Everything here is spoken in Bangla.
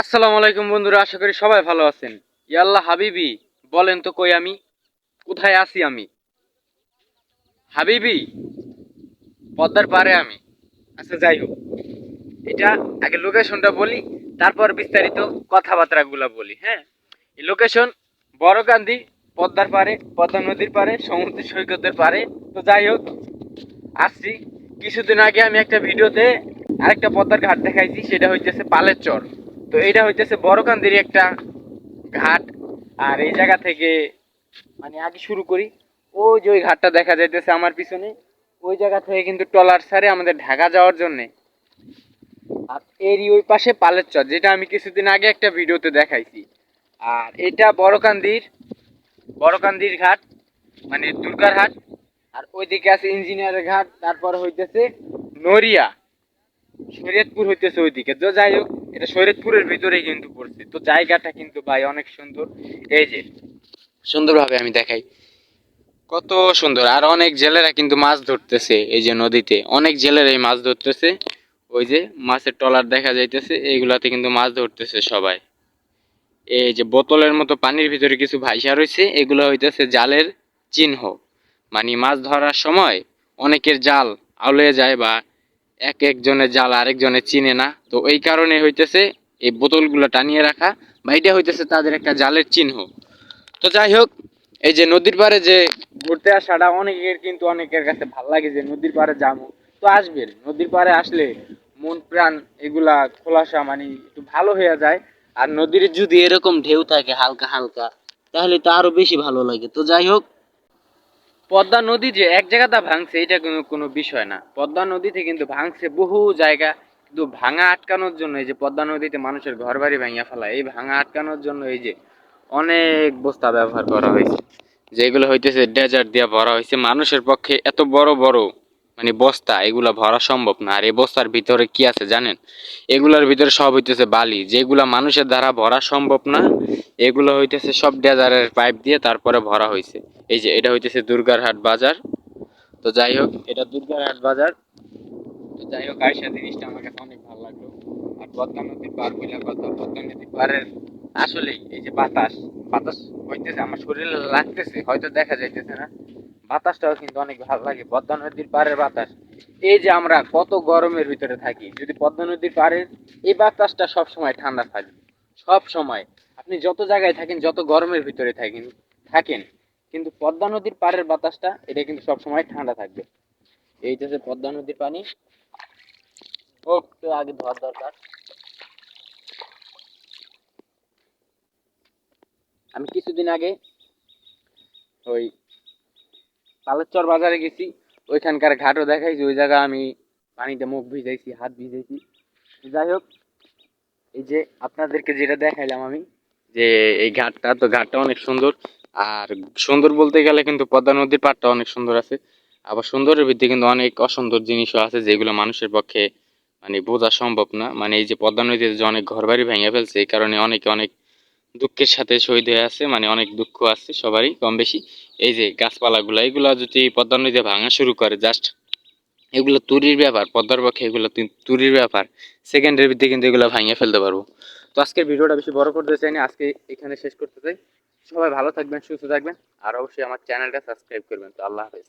আসসালামু আলাইকুম বন্ধুরা, আশা করি সবাই ভালো আছেন। ইয়াল্লাহ হাবিবি, বলেন তো কই আমি? কোথায় আছি আমি? হাবিবি, পদ্মার পারে আমি। আচ্ছা যাই হোক। এটা আগে লোকেশনটা বলি, তারপর বিস্তারিত কথাবার্তাগুলো বলি হ্যাঁ? এই লোকেশন বড়কান্দি পদ্মার পারে পদ্মা নদীর পারে সমুদ্র সৈকতের পারে তো যাই হোক, আসছি। কিছুদিন আগে আমি একটা ভিডিওতে আরেকটা পদ্মার ঘাট দেখাইছি, সেটা হইতেছে পালের চর। তো এটা হইতেছে বড়কান্দির একটা ঘাট। আর এই জায়গা থেকে মানে আগে শুরু করি। ওই যে ওই ঘাটটা দেখা যাইতেছে আমার পিছনে। ওই জায়গা থেকে কিন্তু ট্রলার সারে আমাদের ঢাকা যাওয়ার জন্যে। আর এরই ওই পাশে পালের চর যেটা আমি কিছুদিন আগে একটা ভিডিওতে দেখাইছি। আর এটা বড়কান্দির বড়কান্দির ঘাট মানে দুর্গার হাট আর ওইদিকে আছে ইঞ্জিনিয়ারের ঘাট, তারপর হইতেছে নড়িয়া। শরীয়তপুর হইতেছে ওইদিকে। তো যাই হোক, এটা শরীয়তপুরের ভিতরেই কিন্তু পড়ছে। তো জায়গাটা কিন্তু ভাই অনেক সুন্দর। এই যে, সুন্দরভাবে আমি দেখাই। কত সুন্দর। আর অনেক জেলেরা কিন্তু মাছ ধরতেছে এই যে নদীতে। অনেক জেলেরা এই মাছ ধরতেছে। ওই যে মাছের ট্রলার দেখা যাইতেছে, এইগুলাতে কিন্তু মাছ ধরতেছে সবাই। এই যে বোতলের মতো পানির ভিতরে কিছু ভাইসা রয়েছে এগুলো হইতেছে জালের চিহ্ন। মানে মাছ ধরার সময় অনেকের জাল আউলে যায় বা এক একজনের জাল আরেকজনের চিনে না। তো এই কারণে হইতেছে এই বোতলগুলো টানিয়ে রাখা বা এটা হইতেছে তাদের একটা জালের চিহ্ন। তো যাই হোক, এই যে নদীর পাড়ে যে ঘুরতে আসাটা অনেকের কিন্তু অনেকের কাছে ভালো লাগে যে নদীর পাড়ে যাব। তো আসবেন, নদীর পাড়ে আসলে মন প্রাণ এগুলা খোলাসা মানে একটু ভালো হয়ে যায়। আর নদীর যদি এরকম ঢেউ থাকে হালকা হালকা, তাহলে তো আরও বেশি ভালো লাগে। তো যাই হোক পদ্মা নদী যে এক জায়গাতে ভাঙছে, এটা কোনো বিষয় না। পদ্মা নদীতে কিন্তু ভাঙছে বহু জায়গা, কিন্তু ভাঙা আটকানোর জন্য এই যে পদ্মা নদীতে মানুষের ঘর বাড়ি ভাঙিয়া ফেলা, এই ভাঙা আটকানোর জন্য এই যে অনেক বস্তা ব্যবহার করা হয়েছে। যেগুলো হইতেছে ডেজার্ট দিয়ে ভরা হয়েছে। মানুষের পক্ষে এত বড় বড় মানে বস্তা, এগুলা ভরা সম্ভব না। আর এই বস্তার ভিতরে কি আছে জানেন? এগুলার ভিতরে সব হইতেছে বালি। যেগুলা মানুষের দ্বারা ভরা সম্ভব না, এগুলো হইতেছে সব ডেজারের পাইপ দিয়ে তারপরে ভরা হয়েছে এই যে, এটা হইতেছে দুর্গারহাট বাজার। তো যাই হোক, এটা দুর্গারহাট বাজার। তো যাই হোক আয়সা জিনিসটা আমার কাছে অনেক ভালো লাগল। আর পদ্মা নদীর পার বইলা কথা পদ্মা নদীর পাড়ের আসলেই এই যে বাতাস বাতাস হইতেছে, আমার শরীরে লাগতেছে, হয়তো দেখা যাইতেছে না। বাতাসটাও কিন্তু অনেক ভালো লাগে, পদ্মা নদীর পাড়ের বাতাস। এই যে আমরা কত গরমের ভিতরে থাকি, যদি পদ্মা নদীর পাড়ের এই বাতাসটা সব সময় ঠান্ডা থাকে সব সময় আপনি যত জায়গায় থাকেন, যত গরমের ভিতরে থাকেন থাকেন, কিন্তু পদ্মা নদীর পাড়ের বাতাসটা, এটা কিন্তু সব সময় ঠান্ডা থাকবে। এইটা হচ্ছে পদ্মা নদীর পানি একটু আগে ধোয়ার দরকার। আমি কিছুদিন আগে ওই পালেরচর বাজারে গেছি, ওইখানকার ঘাটও দেখাইছি, ওই জায়গা আমি পানিতে মুখ ভিজাইছি, হাত ভিজাইছি। যাই হোক, এই যে আপনাদেরকে যেটা দেখাইলাম আমি, যে এই ঘাটটা, তো ঘাটটা অনেক সুন্দর, আর সুন্দর বলতে গেলে কিন্তু পদ্মা নদীর পাড়টা অনেক সুন্দর আছে। আবার সুন্দরের ভিত্তি কিন্তু অনেক অসুন্দর জিনিসও আছে, যেগুলো মানুষের পক্ষে মানে বোঝা সম্ভব না। মানে এই যে পদ্মা নদীতে যে অনেক ঘরবাড়ি ভেঙে ফেলছে, এই কারণে অনেকে অনেক দুঃখের সাথে শহীদ হয়ে আছে মানে অনেক দুঃখ আছে সবারই, কম বেশি। এই যে গাছপালাগুলো, এগুলো যদি পদ্মা নদীতে ভাঙা শুরু করে জাস্ট এগুলো তুরির ব্যাপার, পদ্মার পক্ষে এগুলো তুরির ব্যাপার সেকেন্ডের ভিত্তি কিন্তু এগুলো ভাঙিয়ে ফেলতে পারব। তো আজকের ভিডিওটা বেশি বড় করতে চাই না আজকে এখানে শেষ করতে চাই। সবাই ভালো থাকবেন, সুস্থ থাকবেন, আর অবশ্যই আমার চ্যানেলটা সাবস্ক্রাইব করবেন। তো আল্লাহ হাফেজ।